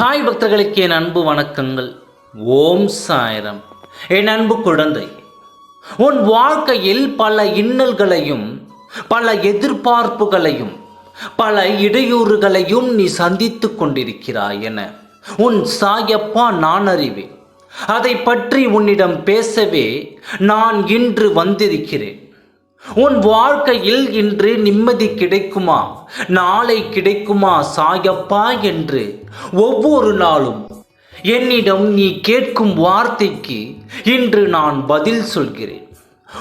சாய் பக்தர்களுக்கு என் அன்பு வணக்கங்கள். ஓம் சாயரம். என் அன்பு குழந்தை உன் வாழ்க்கையில் பல இன்னல்களையும் பல எதிர்பார்ப்புகளையும் பல இடையூறுகளையும் நீ சந்தித்து கொண்டிருக்கிறாய் என உன் சாயப்பா நான் அறிவேன். அதை பற்றி உன்னிடம் பேசவே நான் இன்று வந்திருக்கிறேன். உன் வாழ்க்கையில் இன்று நிம்மதி கிடைக்குமா? நாளை கிடைக்குமா சாயப்பா என்று ஒவ்வொரு நாளும் என்னிடம் நீ கேட்கும் வார்த்தைக்கு இன்று நான் பதில் சொல்கிறேன்.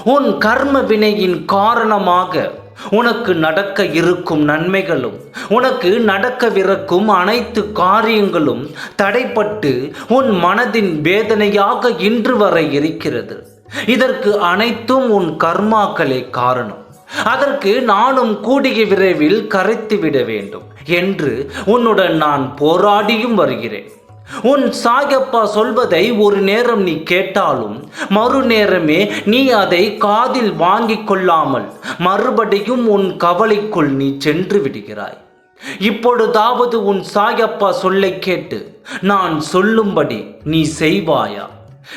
உன் கர்ம வினையின் காரணமாக உனக்கு நடக்க இருக்கும் நன்மைகளும் உனக்கு நடக்கவிருக்கும் அனைத்து காரியங்களும் தடைப்பட்டு உன் மனதின் வேதனையாக இன்று வரை இருக்கிறது. இதற்கு அனைத்தும் உன் கர்மாக்களே காரணம். அதற்கு நானும் கூடிய விரைவில் கரைத்து விட வேண்டும் என்று உன்னுடன் நான் போராடியும் வருகிறேன். உன் சாயப்பா சொல்வதை ஒரு நேரம் நீ கேட்டாலும் மறுநேரமே நீ அதை காதில் வாங்கிக் கொள்ளாமல் மறுபடியும் உன் கவலைக்குள் நீ சென்று விடுகிறாய். இப்பொழுதாவது உன் சாயப்பா சொல்லை கேட்டு நான் சொல்லும்படி நீ செய்வாயா?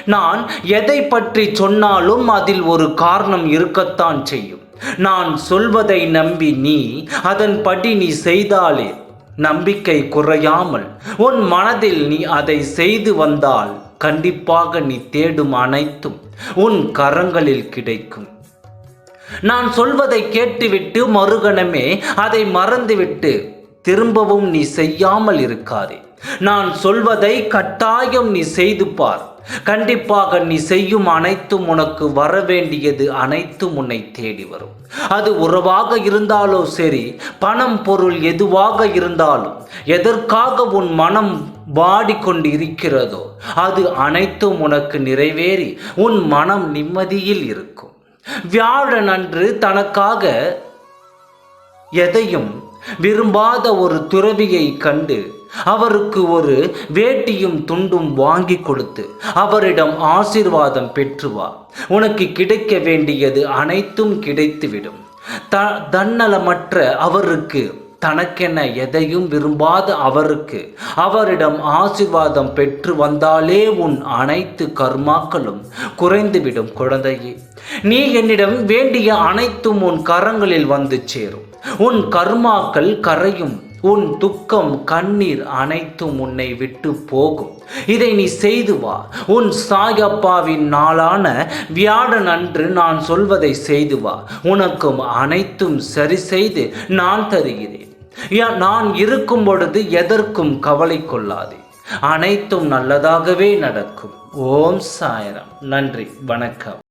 நான் எதை பற்றி சொன்னாலும் அதில் ஒரு காரணம் இருக்கத்தான் செய்யும். நான் சொல்வதை நம்பி நீ அதன்படி நீ செய்தாலே நம்பிக்கை குறையாமல் உன் மனதில் நீ அதை செய்து வந்தால் கண்டிப்பாக நீ தேடும் அனைத்தும் உன் கரங்களில் கிடைக்கும். நான் சொல்வதை கேட்டுவிட்டு மறுகணமே அதை மறந்துவிட்டு திரும்பவும் நீ செய்யாமல் இருக்காதே. நான் சொல்வதை கட்டாயம் நீ செய்து பார். கண்டிப்பாக நீ செய்யும் அனைத்தும் உனக்கு வர வேண்டியது அனைத்தும் உன்னை தேடி வரும். அது உறவாக இருந்தாலோ சரி பணம் பொருள் எதுவாக இருந்தாலும் எதற்காக உன் மனம் வாடிக்கொண்டு இருக்கிறதோ அது அனைத்தும் உனக்கு நிறைவேறி உன் மனம் நிம்மதியில் இருக்கும். வியாழன் அன்று தனக்காக எதையும் விரும்பாத ஒரு துறவியை கண்டு அவருக்கு ஒரு வேட்டியும் துண்டும் வாங்கி கொடுத்து அவரிடம் ஆசீர்வாதம் பெற்று வா. உனக்கு கிடைக்க வேண்டியது அனைத்தும் கிடைத்துவிடும். த தன்னலமற்ற அவருக்கு தனக்கென எதையும் விரும்பாத அவருக்கு அவரிடம் ஆசீர்வாதம் பெற்று வந்தாலே உன் அனைத்து கர்மாக்களும் குறைந்துவிடும் குழந்தையே. நீ என்னிடம் வேண்டிய அனைத்தும் உன் கரங்களில் வந்து சேரும். உன் கர்மாக்கள் கரையும் உன் துக்கம் கண்ணீர் அனைத்தும் உன்னை விட்டு போகும். இதை நீ செய்து வா. உன் சாயப்பாவின் நாளான வியாழன் அன்று நான் சொல்வதை செய்து வா. உனக்கும் அனைத்தும் சரி செய்து நான் தருகிறேன். நான் இருக்கும் பொழுது எதற்கும் கவலை கொள்ளாதே. அனைத்தும் நல்லதாகவே நடக்கும். ஓம் சாயரம். நன்றி. வணக்கம்.